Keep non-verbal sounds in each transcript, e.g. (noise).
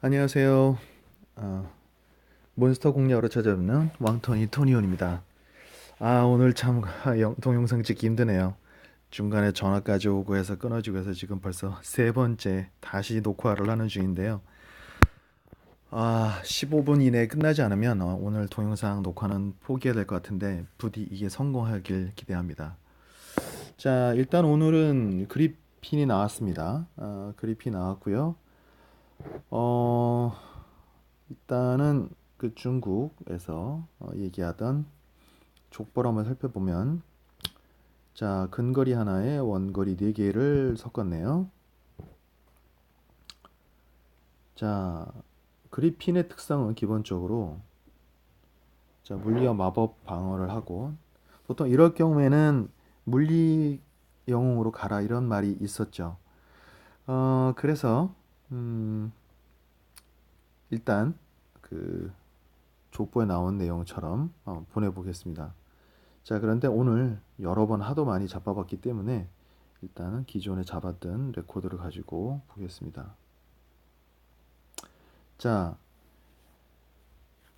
안녕하세요. 어, 몬스터 공략으로 찾아뵙는 왕토니 토니온입니다. 아, 오늘 참 (laughs) 동영상 찍기 힘드네요. 중간에 전화까지 오고 해서 끊어지고 해서 지금 벌써 세 번째 다시 녹화를 하는 중인데요. 아, 15분 이내에 끝나지 않으면 어, 오늘 동영상 녹화는 포기해야 될 것 같은데 부디 이게 성공하길 기대합니다. 자, 일단 오늘은 그리핀이 나왔습니다. 아, 그리핀 나왔고요. 어, 일단은 그 중국에서 어, 얘기하던 족보를 한번 살펴보면 자, 근거리 하나에 원거리 네 개를 섞었네요. 자, 그리핀의 특성은 기본적으로 자, 물리와 마법 방어를 하고 보통 이럴 경우에는 물리 영웅으로 가라 이런 말이 있었죠. 어, 그래서 음, 일단 그 족보에 나온 내용처럼 어, 보내보겠습니다. 자, 그런데 오늘 여러 번 하도 많이 잡아봤기 때문에 일단은 기존에 잡았던 레코드를 가지고 보겠습니다. 자,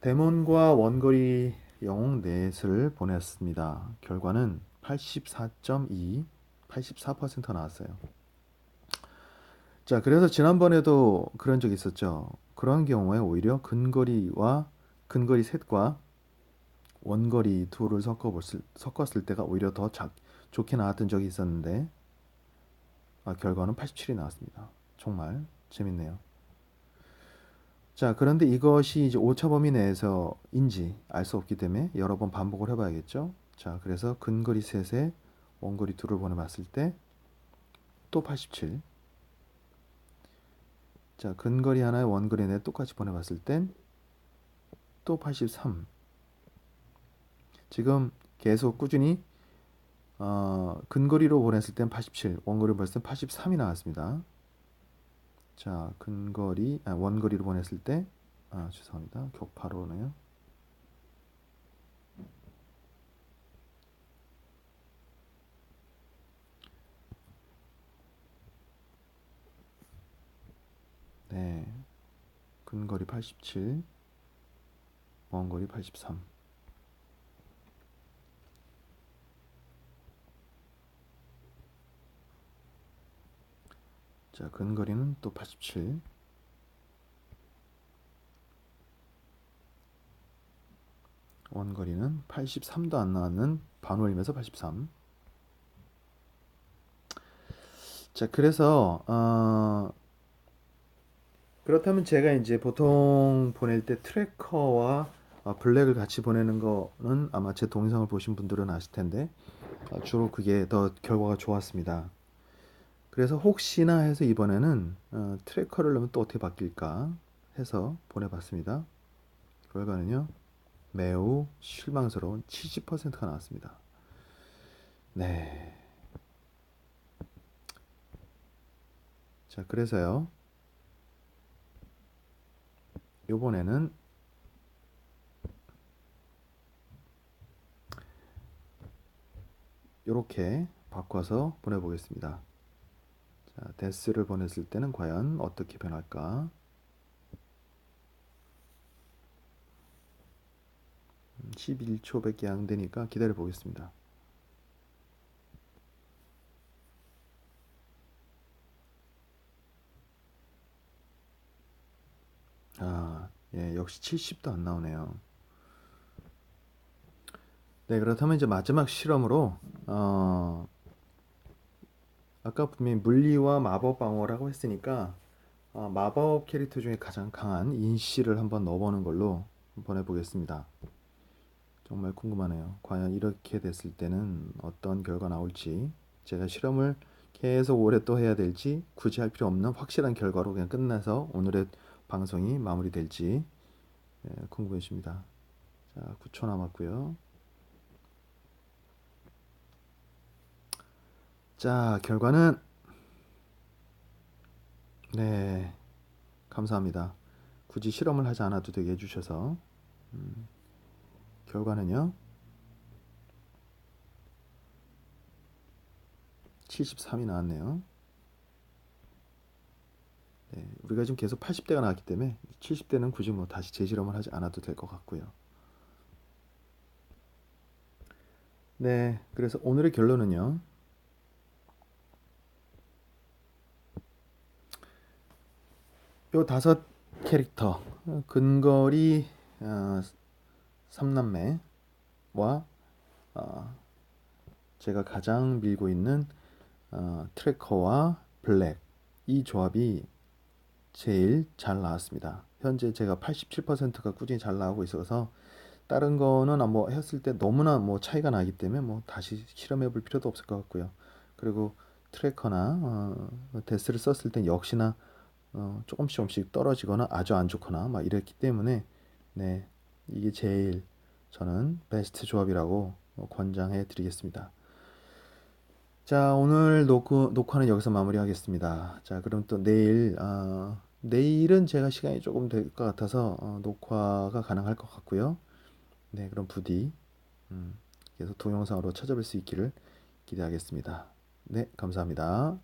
데몬과 원거리 영웅 넷을 보냈습니다. 결과는 84.2, 84% 나왔어요. 자, 그래서 지난번에도 그런 적이 있었죠. 그런 경우에 오히려 근거리와 근거리 셋과 원거리 둘을 섞어봤을, 섞었을 때가 오히려 더 작, 좋게 나왔던 적이 있었는데, 아, 결과는 87이 나왔습니다. 정말 재밌네요. 자, 그런데 이것이 이제 오차 범위 내에서인지 알 수 없기 때문에 여러 번 반복을 해봐야겠죠. 자, 그래서 근거리 셋에 원거리 둘을 보내봤을 때 또 87. 자, 근거리 하나에 원거리 넷 똑같이 보내봤을 땐 또 83. 지금 계속 꾸준히 어, 근거리로 보냈을 땐 87, 원거리로 보냈을 땐 83이 나왔습니다. 자, 근거리, 아, 원거리로 보냈을 때, 아, 죄송합니다. 격파로네요. 근거리 87, 원거리 83. 자, 근거리는 또 87. 원거리는 83도 안 나왔는 반올림에서 83. 자, 그래서 어, 그렇다면 제가 이제 보통 보낼 때 트래커와 어, 블랙을 같이 보내는 거는 아마 제 동영상을 보신 분들은 아실 텐데 어, 주로 그게 더 결과가 좋았습니다. 그래서 혹시나 해서 이번에는 어, 트래커를 넣으면 또 어떻게 바뀔까 해서 보내봤습니다. 결과는요 매우 실망스러운 70%가 나왔습니다. 네. 자 그래서요 이번에는 이렇게 바꿔서 보내보겠습니다. 자, 데스를 보냈을 때는 과연 어떻게 변할까? 11초밖에 안 되니까 기다려 보겠습니다. 아, 예, 역시 70도 안 나오네요. 네, 그렇다면 이제 마지막 실험으로 어, 아까 분명히 물리와 마법 방어라고 했으니까 어, 마법 캐릭터 중에 가장 강한 인씨를 한번 넣어보는 걸로 보내보겠습니다. 정말 궁금하네요. 과연 이렇게 됐을 때는 어떤 결과 나올지 제가 실험을 계속 오래 또 해야 될지 굳이 할 필요 없는 확실한 결과로 그냥 끝나서 오늘의 방송이 마무리될지 예, 궁금해 집니다. 자, 9초 남았고요. 자, 결과는 네, 감사합니다. 굳이 실험을 하지 않아도 되게 해주셔서 음, 결과는요 73이 나왔네요. 네, 우리가 지금 계속 80대가 나왔기 때문에 70대는 굳이 뭐 다시 재실험을 하지 않아도 될 것 같고요. 네, 그래서 오늘의 결론은요. 요 다섯 캐릭터 어, 근거리 어, 삼남매와 어, 제가 가장 밀고 있는 어, 트래커와 블랙 이 조합이 제일 잘 나왔습니다. 현재 제가 87%가 꾸준히 잘 나오고 있어서 다른 거는 뭐 했을 때 너무나 뭐 차이가 나기 때문에 뭐 다시 실험해 볼 필요도 없을 것 같고요. 그리고 트래커나 어, 데스를 썼을 땐 역시나 어, 조금씩 조금씩 떨어지거나 아주 안 좋거나 막 이랬기 때문에 네 이게 제일 저는 베스트 조합이라고 어, 권장해 드리겠습니다. 자 오늘 녹화, 녹화는 여기서 마무리하겠습니다. 자 그럼 또 내일 어, 내일은 제가 시간이 조금 될 것 같아서 어, 녹화가 가능할 것 같고요. 네 그럼 부디 음, 계속 동영상으로 찾아뵐 수 있기를 기대하겠습니다. 네 감사합니다.